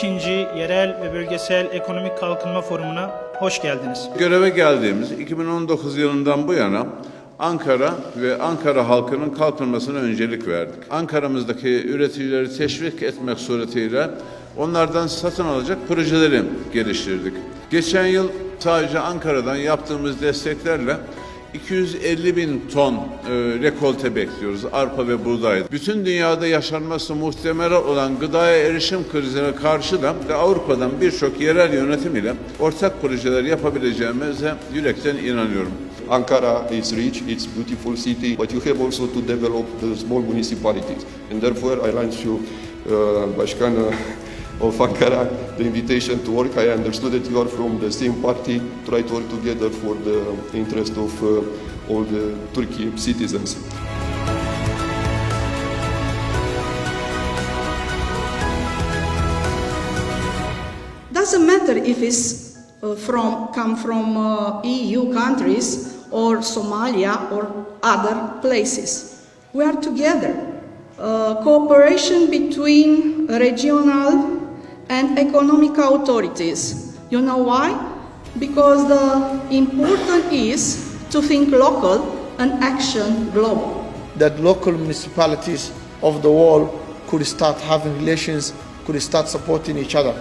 ikinci Yerel ve Bölgesel Ekonomik Kalkınma Forumu'na hoş geldiniz. Göreve geldiğimiz 2019 yılından bu yana Ankara ve Ankara halkının kalkınmasına öncelik verdik. Ankara'mızdaki üreticileri teşvik etmek suretiyle onlardan satın alacak projeleri geliştirdik. Geçen yıl sadece Ankara'dan yaptığımız desteklerle 250 bin ton e, rekolte bekliyoruz arpa ve buğday. Bütün dünyada yaşanması muhtemel olan gıdaya erişim krizine karşı da Avrupa'dan birçok yerel yönetim ile ortak projeler yapabileceğimize yürekten inanıyorum. Ankara is rich, it's beautiful city, but you have also to develop the small municipalities. And therefore I launch you, uh, Başkan of Ankara, the invitation to work. I understood that you are from the same party. Try to work together for the interest of uh, all the Turkey citizens. Doesn't matter if it's uh, from come from uh, EU countries or Somalia or other places. We are together. Uh, cooperation between regional and economic authorities. You know why? Because the important is to think local and action global. that local municipalities of the world could start having relations, could start supporting each other.